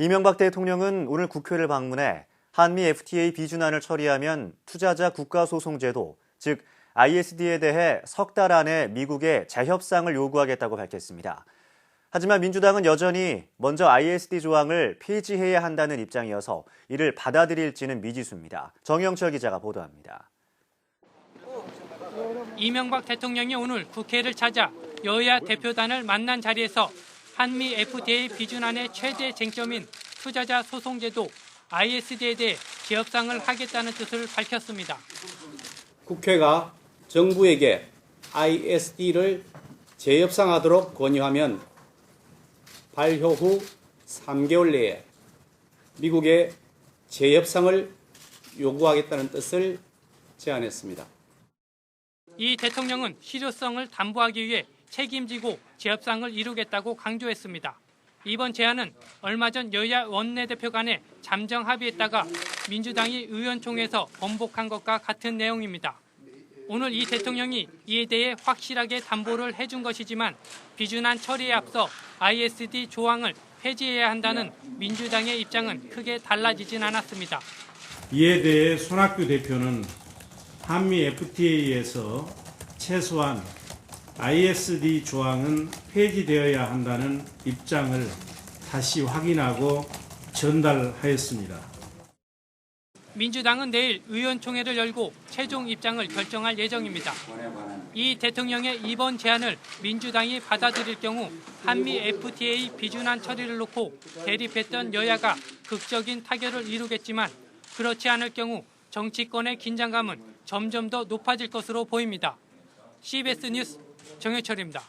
이명박 대통령은 오늘 국회를 방문해 한미 FTA 비준안을 처리하면 투자자 국가소송제도, 즉 ISD에 대해 석 달 안에 미국에 재협상을 요구하겠다고 밝혔습니다. 하지만 민주당은 여전히 먼저 ISD 조항을 폐지해야 한다는 입장이어서 이를 받아들일지는 미지수입니다. 정영철 기자가 보도합니다. 이명박 대통령이 오늘 국회를 찾아 여야 대표단을 만난 자리에서 한미 FTA 비준안의 최대 쟁점인 투자자 소송제도 ISD에 대해 재협상을 하겠다는 뜻을 밝혔습니다. 국회가 정부에게 ISD를 재협상하도록 권유하면 발효 후 3개월 내에 미국에 재협상을 요구하겠다는 뜻을 제안했습니다. 이 대통령은 실효성을 담보하기 위해 책임지고 재협상을 이루겠다고 강조했습니다. 이번 제안은 얼마 전 여야 원내대표 간에 잠정 합의했다가 민주당이 의원총회에서 번복한 것과 같은 내용입니다. 오늘 이 대통령이 이에 대해 확실하게 담보를 해준 것이지만 비준안 처리에 앞서 ISD 조항을 폐지해야 한다는 민주당의 입장은 크게 달라지진 않았습니다. 이에 대해 손학규 대표는 한미 FTA에서 최소한 ISD 조항은 폐지되어야 한다는 입장을 다시 확인하고 전달하였습니다. 민주당은 내일 의원총회를 열고 최종 입장을 결정할 예정입니다. 이 대통령의 이번 제안을 민주당이 받아들일 경우 한미 FTA 비준안 처리를 놓고 대립했던 여야가 극적인 타결을 이루겠지만 그렇지 않을 경우 정치권의 긴장감은 점점 더 높아질 것으로 보입니다. CBS 뉴스 정해철입니다.